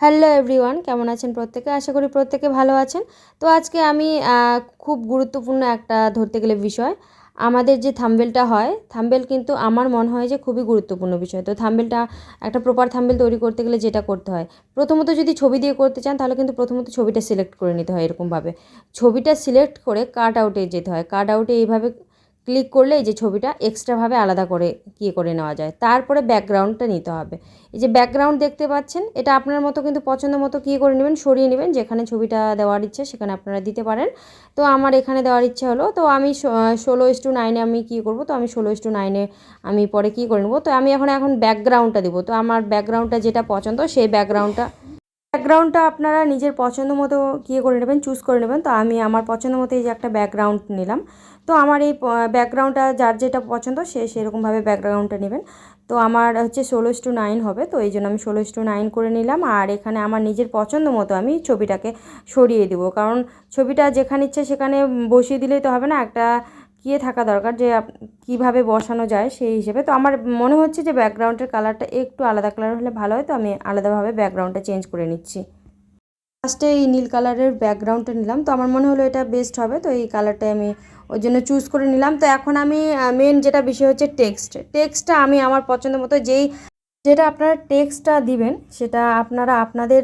Hello everyone, কেমন আছেন প্রত্যেকে? আশা করি প্রত্যেকে ভালো আছেন। তো আজকে আমি খুব গুরুত্বপূর্ণ একটা ধরতে গেলে বিষয়। আমাদের যে থাম্বেলটা হয়, থাম্বেল কিন্তু আমার মনে হয় যে খুবই গুরুত্বপূর্ণ বিষয়। তো থাম্বেলটা, একটা প্রপার থাম্বেল তৈরি করতে গেলে যেটা করতে হয়। প্রথমত যদি ছবি দিয়ে করতে চান, তাহলে কিন্তু প্রথমত ছবিটা সিলেক্ট করে নিতে হয় এরকমভাবে। ছবিটা সিলেক্ট করে কাট আউটে যেতে হয়। কাট আউটে এইভাবে ক্লিক করলে এই যে ছবিটা এক্সট্রাভাবে আলাদা করে কী করে নেওয়া যায়। তারপরে ব্যাকগ্রাউন্ডটা নিতে হবে। এই যে ব্যাকগ্রাউন্ড দেখতে পাচ্ছেন, এটা আপনার মতো কিন্তু পছন্দ মতো কী করে নেবেন, সরিয়ে নেবেন, যেখানে ছবিটা দেওয়ার ইচ্ছে সেখানে আপনারা দিতে পারেন। তো আমার এখানে দেওয়ার ইচ্ছে হলো, তো আমি ষোলো ইস টু নাইনে আমি কী করব, তো আমি ষোলো ইস টু নাইনে আমি পরে কী করে নেব, তো আমি এখন এখন ব্যাকগ্রাউন্ডটা দেবো। তো আমার ব্যাকগ্রাউন্ডটা যেটা পছন্দ, সেই ব্যাকগ্রাউন্ডটা ব্যাকগ্রাউন্ডটা আপনারা নিজের পছন্দ মতো কী করে নেবেন চুজ করে নেবেন। তো আমি আমার পছন্দ মতো এই যে একটা ব্যাকগ্রাউন্ড নিলাম। তো আমার এই ব্যাকগ্রাউন্ডটা যার যেটা পছন্দ সে সেরকমভাবে ব্যাকগ্রাউন্ডটা নেবেন। তো আমার হচ্ছে ষোলো টু নাইন হবে, তো এই জন্য আমি ষোলো টু নাইন করে নিলাম। আর এখানে আমার নিজের পছন্দ মতো আমি ছবিটাকে সরিয়ে দেবো। কারণ ছবিটা যেখানে ইচ্ছে সেখানে বসিয়ে দিলেই তো হবে না। একটা কিয়ে থাকা দরকার যে কীভাবে বসানো যায় সেই হিসেবে। তো আমার মনে হচ্ছে যে ব্যাকগ্রাউন্ডের কালারটা একটু আলাদা কালার হলে ভালো হয়। তো আমি আলাদাভাবে ব্যাকগ্রাউন্ডটা চেঞ্জ করে নিচ্ছি। ফার্স্টে এই নীল কালারের ব্যাকগ্রাউন্ডটা নিলাম। তো আমার মনে হলো এটা বেস্ট হবে। তো এই কালারটাই আমি ওই জন্য চুজ করে নিলাম। তো এখন আমি মেন যেটা বিষয় হচ্ছে টেক্সট টেক্সটটা আমি আমার পছন্দ মতো যেই, যেটা আপনারা টেক্সটটা দিবেন, সেটা আপনারা আপনাদের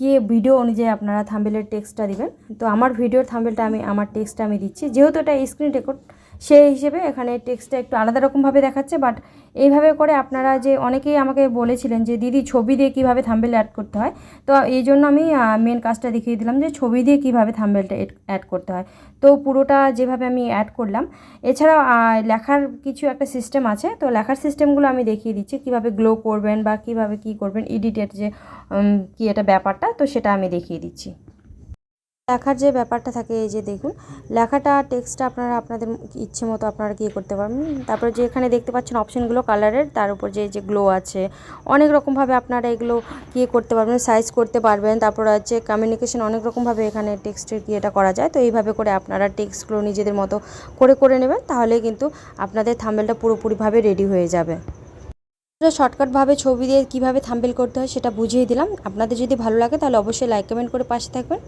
কি ভিডিও অনুযায়ী আপনারা থাম্বেলের টেক্সটটা দিবেন। তো আমার ভিডিওর থাম্বেলটা আমি, আমার টেক্সটটা আমি দিচ্ছি। যেহেতু এটা স্ক্রিন রেকর্ড সেই হিসেবে এখানে টেক্সটটা একটু আলাদা রকমভাবে দেখাচ্ছে বাট এইভাবে করে আপনারা যে অনেকেই আমাকে বলেছিলেন যে দিদি ছবি দিয়ে কীভাবে থাম্বেল অ্যাড করতে হয়? তো এই জন্য আমি মেন কাজটা দেখিয়ে দিলাম যে ছবি দিয়ে কীভাবে থাম্বেলটা অ্যাড করতে হয়। তো পুরোটা যেভাবে আমি অ্যাড করলাম এছাড়াও আহ, লেখার কিছু একটা সিস্টেম আছে তো লেখার সিস্টেমগুলো আমি দেখিয়ে দিচ্ছি কীভাবে গ্লো করবেন বা কীভাবে কী করবেন এডিটের যে কি এটা ব্যাপারটা তো সেটা আমি দেখিয়ে দিচ্ছি। লেখার যে ব্যাপারটা থাকে, এই যে দেখুন, লেখাটা, টেক্সটটা আপনারা আপনাদের ইচ্ছে মতো আপনারা কী করতে পারবেন। তারপরে যে এখানে দেখতে পাচ্ছেন অপশানগুলো কালারের, তার উপর যে যে গ্লো আছে, অনেক রকমভাবে আপনারা এগুলো কী করতে পারবেন সাইজ করতে পারবেন। তারপর হচ্ছে কমিউনিকেশন অনেক রকমভাবে এখানে টেক্সটের এটা করা যায়। তো এইভাবে করে আপনারা টেক্সটগুলো নিজেদের মতো করে করে নেবেন, তাহলে কিন্তু আপনাদের থাম্বেলটা পুরোপুরিভাবে রেডি হয়ে যাবে। শর্টকাটভাবে ছবি দিয়ে কীভাবে থাম্বেল করতে হয় সেটা বুঝিয়ে দিলাম। আপনাদের যদি ভালো লাগে তাহলে অবশ্যই লাইক কমেন্ট করে পাশে থাকবেন।